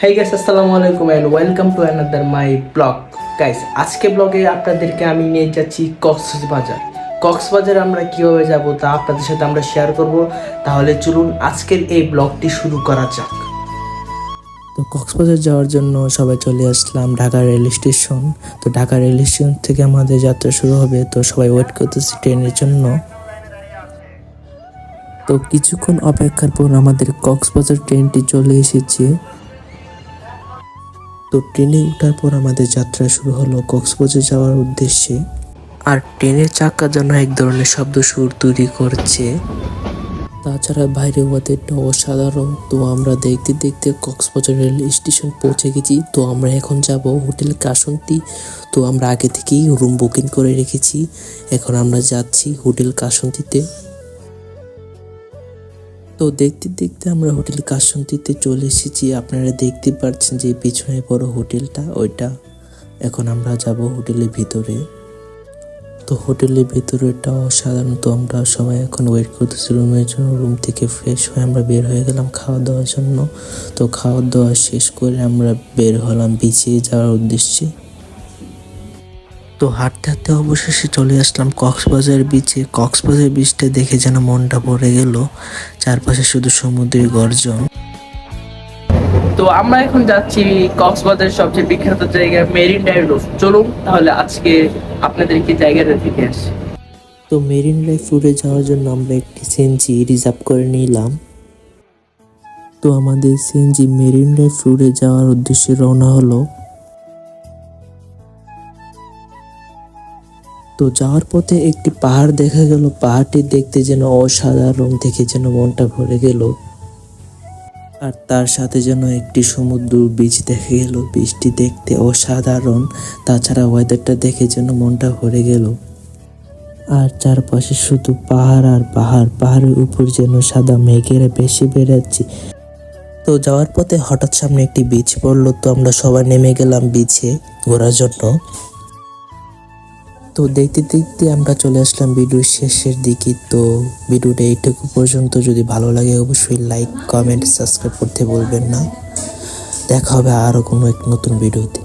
High guys আসসালামু আলাইকুম and welcome to another my blog guys আজকে ব্লগে আপনাদেরকে আমি নিয়ে যাচ্ছি কক্সবাজার। কক্সবাজার আমরা কীভাবে যাব তা আপনাদের সাথে আমরা শেয়ার করব। তাহলে চলুন আজকের এই ব্লগটি শুরু করা যাক। তো কক্সবাজার যাওয়ার জন্য সবাই চলে আসলাম ঢাকা রেল স্টেশন। তো ঢাকা রেল স্টেশন থেকে আমাদের যাত্রা শুরু হবে। তো সবাই ওয়েট করতেছি ট্রেনের জন্য। তো কিছুক্ষণ অপেক্ষার পর আমাদের কক্সবাজার ট্রেনটি চলে এসেছে। তো ট্রেনে ওঠার পর আমাদের যাত্রা শুরু হলো কক্সবাজার যাওয়ার উদ্দেশ্যে। আর ট্রেনের চাকা যেন এক ধরনের শব্দ সুর তৈরি করছে। তাছাড়া বাইরে ওদেরটা অসাধারণ তো আমরা দেখতে দেখতে কক্সবাজার রেল স্টেশন পৌঁছে গেছি। তো আমরা এখন যাব হোটেল কাসন্তি। তো আমরা আগে থেকেই রুম বুকিং করে রেখেছি। এখন আমরা যাচ্ছি হোটেল কাসন্তিতে। তো দেখতে দেখতে আমরা হোটেল কাশন্তিতে চলে এসেছি। আপনারা দেখতে পাচ্ছেন যে পিছনে বড় হোটেলটা, ওইটা এখন আমরা যাব হোটেলের ভিতরে। তো হোটেলের ভিতরেটা সাধারণত আমরা সবাই এখন ওয়েট করতেছি রুমের জন্য। রুম থেকে ফ্রেশ হয়ে আমরা বের হয়ে গেলাম খাওয়া দাওয়ার জন্য। তো খাওয়া দাওয়া শেষ করে আমরা বের হলাম বিচে যাওয়ার উদ্দেশ্যে। তো হাঁটতে হাঁটতে অবশেষে চলে আসলাম কক্সবাজার বিচে কক্সবাজার বিচটা দেখে যেন মনটা ভরে গেল। চারপাশে শুধু সমুদ্রের গর্জন। তো আমরা এখন যাচ্ছি কক্সবাজারের সবচেয়ে বিখ্যাত জায়গা মেরিন ড্রাইভ চলুন তাহলে আজকে আপনাদেরকে জায়গাটা থেকে আসি। তো মেরিন ড্রাইভ রোডে যাওয়ার জন্য আমরা একটি সিএনজি রিজার্ভ করে নিলাম। তো আমাদের সিএনজি মেরিন ড্রাইভ রোডে যাওয়ার উদ্দেশ্যে রওনা হলো। তো যাওয়ার পথে একটি পাহাড় দেখা গেল। পাহাড়টি দেখতে যেন অসাধারণ, দেখে যেন মনটা ভরে গেল। আর তার সাথে যেন একটি সমুদ্র বীচ দেখা গেল। বীজটি দেখতে অসাধারণ, তাছাড়া ওয়েদারটা দেখে যেন মনটা ভরে গেল। আর চারপাশে শুধু পাহাড় আর পাহাড়, পাহাড়ের উপর যেন সাদা মেঘেরা বেশি বেড়াচ্ছে। তো যাওয়ার পথে হঠাৎ সামনে একটি বীচ পড়ল, তো আমরা সবাই নেমে গেলাম বিচে ঘোরার জন্য। তো দেখতে দেখতে আমরা চলে আসলাম ভিডিওর শেষের দিকে। তো ভিডিওটা এইটুকু পর্যন্ত। যদি ভালো লাগে অবশ্যই লাইক কমেন্ট সাবস্ক্রাইব করতে বলবেন না। দেখা হবে আরও কোনো এক নতুন ভিডিওতে।